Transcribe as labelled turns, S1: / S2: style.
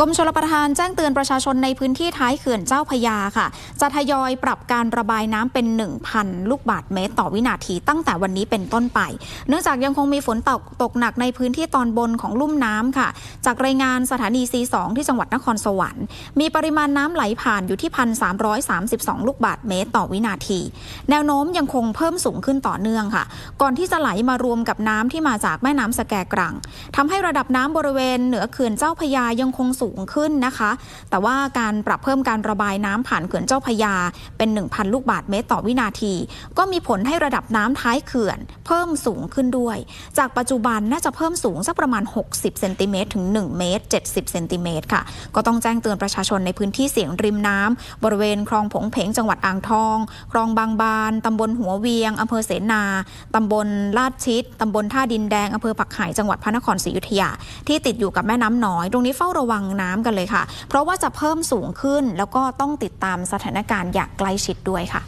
S1: กรมชลประทานแจ้งเตือนประชาชนในพื้นที่ท้ายเขื่อนเจ้าพยาค่ะ จะทยอยปรับการระบายน้ำเป็น 1,000 ลูกบาทเมตร ต่อวินาทีตั้งแต่วันนี้เป็นต้นไป เนื่องจากยังคงมีฝนตกตกหนักในพื้นที่ตอนบนของลุ่มน้ำค่ะ จากรายงานสถานี C2 ที่จังหวัดนครสวรรค์ มีปริมาณน้ำไหลผ่านอยู่ที่ 1,332 ลูกบาทเมตร ต่อวินาที แนวโน้มยังคงเพิ่มสูงขึ้นต่อเนื่องค่ะ ก่อนที่จะไหลมารวมกับน้ำที่มาจากแม่น้ำสแกกรังทำให้ระดับน้ำบริเวณเหนือเขื่อนเจ้าพยายังคงสูงขึ้นนะคะ แต่ว่าการปรับเพิ่มการระบายน้ำผ่านเขื่อนเจ้าพยาเป็น 1,000 ลูกบาทเมตรต่อวินาที ก็มีผลให้ระดับน้ำท้ายเขื่อน เพิ่มสูงขึ้นด้วย จากปัจจุบันน่าจะเพิ่มสูงสักประมาณ 60เซนติเมตรถึง1เมตร70เซนติเมตรค่ะ ก็ต้องแจ้งเตือนประชาชนในพื้นที่เสี่ยงริมน้ำบริเวณคลองผงเพงจังหวัดอ่างทองคลองบางบานตำบลหัวเวียงอำเภอเสนาตำบลลาดชิดตำบลท่าดินแดงอำเภอผักไห่จังหวัดพระนครศรีอยุธยาที่ติดอยู่กับแม่น้ำน้อย ตรงนี้เฝ้าระวังน้ำกันเลยค่ะ เพราะว่าจะเพิ่มสูงขึ้นแล้วก็ต้องติดตามสถานการณ์อย่างใกล้ชิดด้วยค่ะ